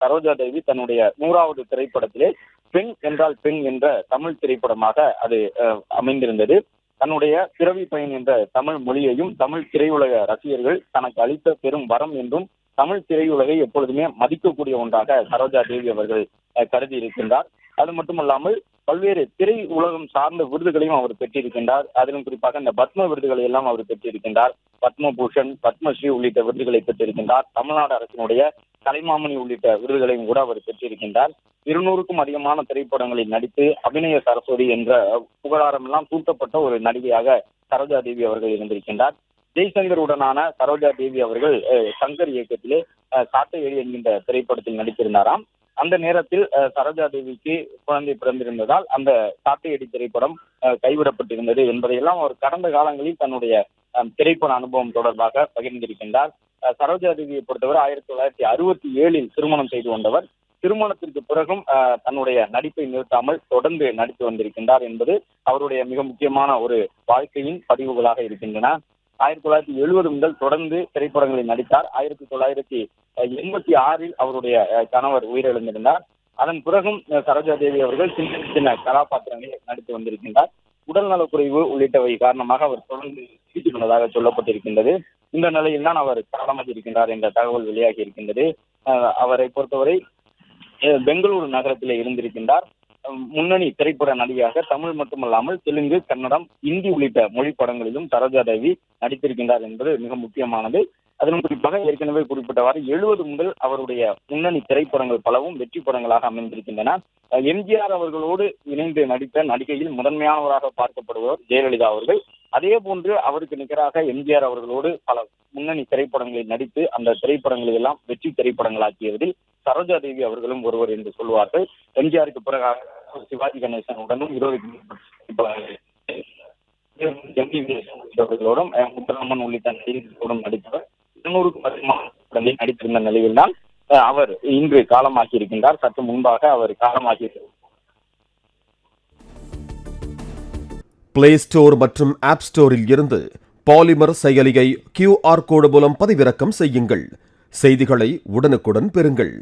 சரோஜா தேவி தன்னுடைய நூறாவது திரைப்படத்திலே பெண் என்றால் பெண் என்ற தமிழ் திரைப்படமாக அது அமைந்திருந்தது. தன்னுடைய பிறவி பயன் என்ற தமிழ் மொழியையும் தமிழ் திரையுலக ரசிகர்கள் தனக்கு அளித்த பெரும் வரம் என்றும் தமிழ் திரையுலகை எப்பொழுதுமே மதிக்கக்கூடிய ஒன்றாக சரோஜா தேவி அவர்கள் கருதி இருக்கின்றார். அது மட்டுமல்லாமல் பல்வேறு திரை உலகம் சார்ந்த விருதுகளையும் அவர் பெற்றிருக்கின்றார். அதிலும் குறிப்பாக இந்த பத்ம விருதுகளை எல்லாம் அவர் பெற்றிருக்கின்றார். பத்மபூஷன் பத்மஸ்ரீ உள்ளிட்ட விருதுகளை பெற்றிருக்கின்றார். தமிழ்நாடு அரசினுடைய கலைமாமணி உள்ளிட்ட விருதுகளையும் கூட அவர் பெற்றிருக்கின்றார். இருநூறுக்கும் அதிகமான திரைப்படங்களில் நடித்து அபிநய சரஸ்வதி என்ற புகழாரம் எல்லாம் சூட்டப்பட்ட ஒரு நடிகையாக சரோஜா தேவி அவர்கள் இருந்திருக்கின்றார். ஜெய்சங்கருடனான சரோஜா தேவி அவர்கள் சங்கர் இயக்கத்திலே அஹ், காட்டு என்கின்ற திரைப்படத்தில் நடித்திருந்தாராம். அந்த நேரத்தில் அஹ், சரோஜா தேவிக்கு குழந்தை பிறந்திருந்ததால் அந்த காட்டையடி திரைப்படம் அஹ், கைவிடப்பட்டிருந்தது என்பதையெல்லாம் அவர் கடந்த காலங்களில் தன்னுடைய திரைப்பட அனுபவம் தொடர்பாக பகிர்ந்திருக்கின்றார். சரோஜா தேவியை பொறுத்தவரை ஆயிரத்தி தொள்ளாயிரத்தி அறுபத்தி ஏழில் திருமணம் செய்து கொண்டவர். திருமணத்திற்கு பிறகும் தன்னுடைய நடிப்பை நிறுத்தாமல் தொடர்ந்து நடித்து வந்திருக்கின்றார் என்பது அவருடைய மிக முக்கியமான ஒரு வாழ்க்கையின் பதிவுகளாக இருக்கின்றன. ஆயிரத்தி தொள்ளாயிரத்தி எழுபது முதல் தொடர்ந்து திரைப்படங்களில் நடித்தார். ஆயிரத்தி தொள்ளாயிரத்தி எண்பத்தி ஆறில் அவருடைய கணவர் உயிரிழந்திருந்தார். அதன் பிறகும் சரோஜா தேவி அவர்கள் சின்ன சின்ன கதாபாத்திரங்களில் நடித்து வந்திருக்கின்றார். உடல்நலக்குறைவு உள்ளிட்டவை காரணமாக அவர் தொடர்ந்து சிகிச்சை கொண்டதாக சொல்லப்பட்டிருக்கின்றது. இந்த நிலையில் தான் அவர் காலமாகியிருக்கின்றார் என்ற தகவல் வெளியாகி இருக்கின்றது. அவரை பொறுத்தவரை பெங்களூரு நகரத்திலே இருந்திருக்கின்றார். முன்னணி திரைப்பட நடிகையாக தமிழ் மட்டுமல்லாமல் தெலுங்கு கன்னடம் இந்தி உள்ளிட்ட மொழி படங்களிலும் சரோஜா தேவி நடித்திருக்கின்றார் என்பது மிக முக்கியமானது. அதன் குறிப்பாக ஏற்கனவே குறிப்பிட்டவாறு எழுபது முதல் அவருடைய முன்னணி திரைப்படங்கள் பலவும் வெற்றி படங்களாக அமைந்திருக்கின்றன. எம்ஜிஆர் அவர்களோடு இணைந்து நடித்த நடிகையில் முதன்மையானவராக பார்க்கப்படுபவர் ஜெயலலிதா அவர்கள். அதே போன்று அவருக்கு நிகராக எம்ஜிஆர் அவர்களோடு பல முன்னணி திரைப்படங்களில் நடித்து அந்த திரைப்படங்களை எல்லாம் வெற்றி திரைப்படங்களாக்கியதில் சரோஜா தேவி அவர்களும் ஒருவர் என்று சொல்வார்கள். எம்ஜிஆருக்கு பிறகாக சிவாஜி கணேசனுடனும் இருபது அவர்களோடும் அஹ், உள்ளிட்ட நடிகர்களோடும் நடித்தவர். இருநூறுக்கும் அதிகமான நடித்திருந்த நிலையில்தான் அவர் இன்று காலமாகி இருக்கின்றார். சற்று முன்பாக அவர் காலமாகி பிளே ஸ்டோர் மற்றும் ஆப் ஸ்டோரில் இருந்து பாலிமர் செயலியை கியூஆர் கோடு மூலம் பதிவிறக்கம் செய்யுங்கள். செய்திகளை உடனுக்குடன் பெறுங்கள்.